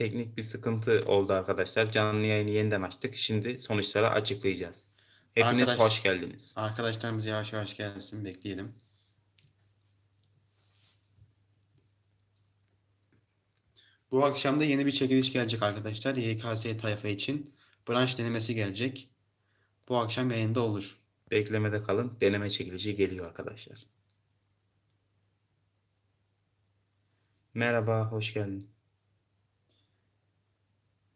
Teknik bir sıkıntı oldu arkadaşlar. Canlı yayını yeniden açtık. Şimdi sonuçları açıklayacağız. Hepiniz Arkadaş- hoş geldiniz. Arkadaşlarımız yavaş yavaş gelsin bekleyelim. Bu akşam da yeni bir çekiliş gelecek arkadaşlar. YKS tayfa için. Branş denemesi gelecek. Bu akşam yayında olur. Beklemede kalın. Deneme çekilişi geliyor arkadaşlar. Merhaba, hoş geldin.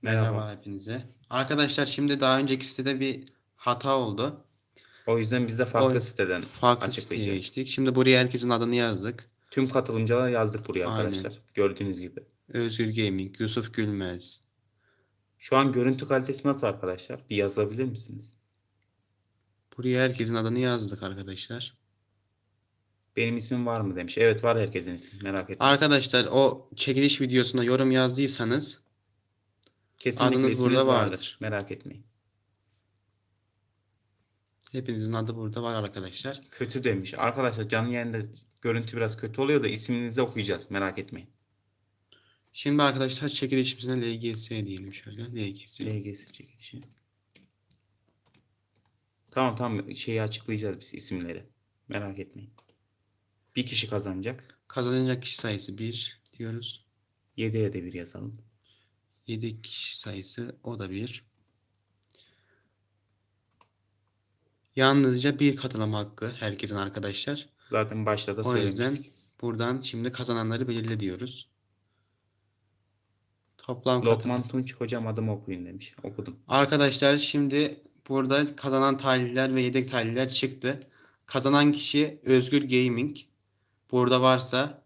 Merhaba, Merhaba. hepinize. Arkadaşlar şimdi daha önceki sitede bir hata oldu. O yüzden biz de farklı O- siteden Farklı siteye açıklayacağız. geçtik. Şimdi buraya herkesin adını yazdık. Tüm katılımcılar yazdık buraya Aynen. arkadaşlar. Gördüğünüz gibi. Özgür Gaming, Yusuf Gülmez. Şu an görüntü kalitesi nasıl arkadaşlar? Bir yazabilir misiniz? Buraya herkesin adını yazdık arkadaşlar. Benim ismim var mı demiş. Evet var herkesin ismi. Merak etmeyin. Arkadaşlar o çekiliş videosuna yorum yazdıysanız Kesinlikle adınız isminiz burada vardır. vardır. Merak etmeyin. hepinizin adı burada var arkadaşlar. Kötü demiş. Arkadaşlar canlı yayında görüntü biraz kötü oluyor da isminizi okuyacağız. Merak etmeyin. Şimdi arkadaşlar çekilişimize LGS diyelim şöyle. LGS. LGS çekilişi. Tamam tamam şeyi açıklayacağız biz isimleri. Merak etmeyin. Bir kişi kazanacak. Kazanacak kişi sayısı 1 diyoruz. 7'ye de bir yazalım. 7 kişi sayısı o da 1. Yalnızca bir katılım hakkı herkesin arkadaşlar. Zaten başta da O yüzden buradan şimdi kazananları belirle diyoruz. Toplam katılım. Lokman Tunç hocam adımı okuyun demiş. Okudum. Arkadaşlar şimdi burada kazanan talihler ve yedek talihler çıktı. Kazanan kişi Özgür Gaming. Burada varsa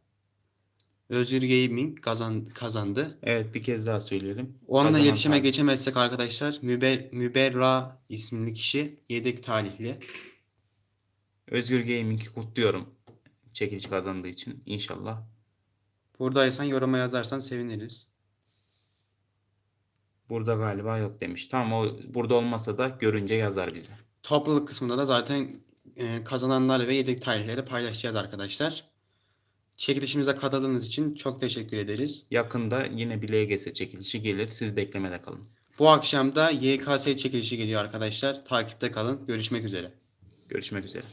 Özgür Gaming kazan, kazandı. Evet bir kez daha söyleyelim. Onunla Kazanan iletişime tarih. geçemezsek arkadaşlar Müber, Müberra isimli kişi yedek talihli. Özgür Gaming'i kutluyorum. Çekiliş kazandığı için inşallah. Buradaysan yoruma yazarsan seviniriz. Burada galiba yok demiş. Tamam o burada olmasa da görünce yazar bize. Topluluk kısmında da zaten e, kazananlar ve yedek talihleri paylaşacağız arkadaşlar. Çekilişimize katıldığınız için çok teşekkür ederiz. Yakında yine bir LGS çekilişi gelir. Siz beklemede kalın. Bu akşam da YKS çekilişi geliyor arkadaşlar. Takipte kalın. Görüşmek üzere. Görüşmek üzere.